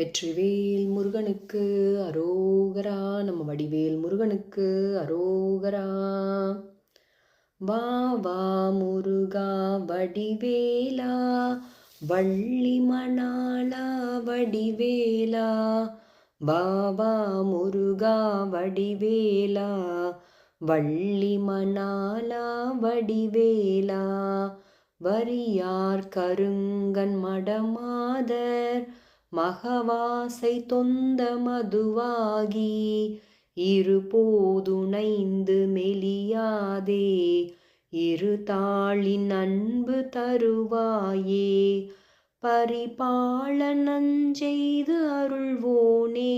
வெற்றிவேல் முருகனுக்கு அரோகரா நம்ம வடிவேல் முருகனுக்கு அரோகரா. வா வா முருகா வடிவேலா வள்ளி மணாலா வடிவேலா. பாபா முருகா வடிவேலா வள்ளி மணாலா வடிவேலா. வரியார் கருங்கன் மடமாதர் மகவாசை தொந்த மதுவாகி இருபோதுணைந்து மெலியாதே இரு தாளின் அன்பு தருவாயே. பரிபால நஞ்செய்து அருள்வோனே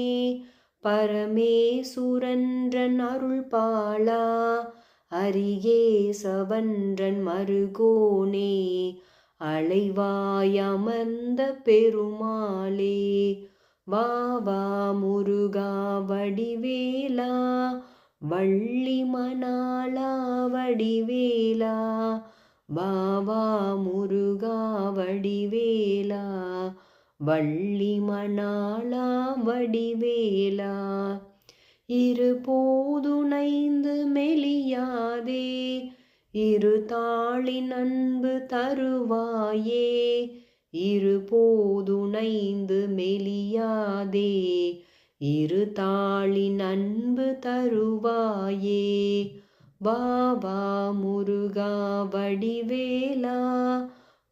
பரமேசுரன்றன் அருள் பாலா அரியே சவன்றன் மருகோனே. அலைவாயமர்ந்த பெருமாளே வா வா முருகா வடிவேலா வள்ளி மணாலா வடிவேலா வா வா முருகா வடிவேலா வள்ளி மணாலா வடிவேலா. இரு போதுணைந்து இரு தாளின் அன்பு தருவாயே இரு போதுணைந்து மெலியாதே இரு தாளின் அன்பு தருவாயே. பாபா முருகா வடிவேலா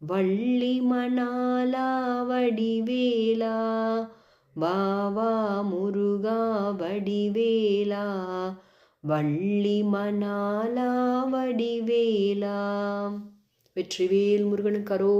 வள்ளி மணாலா வடிவேலா பாபா முருகா வடிவேலா வள்ளி மணாலா வடிவேலா வெற்றிவேல் முருகனுக்கு அரோ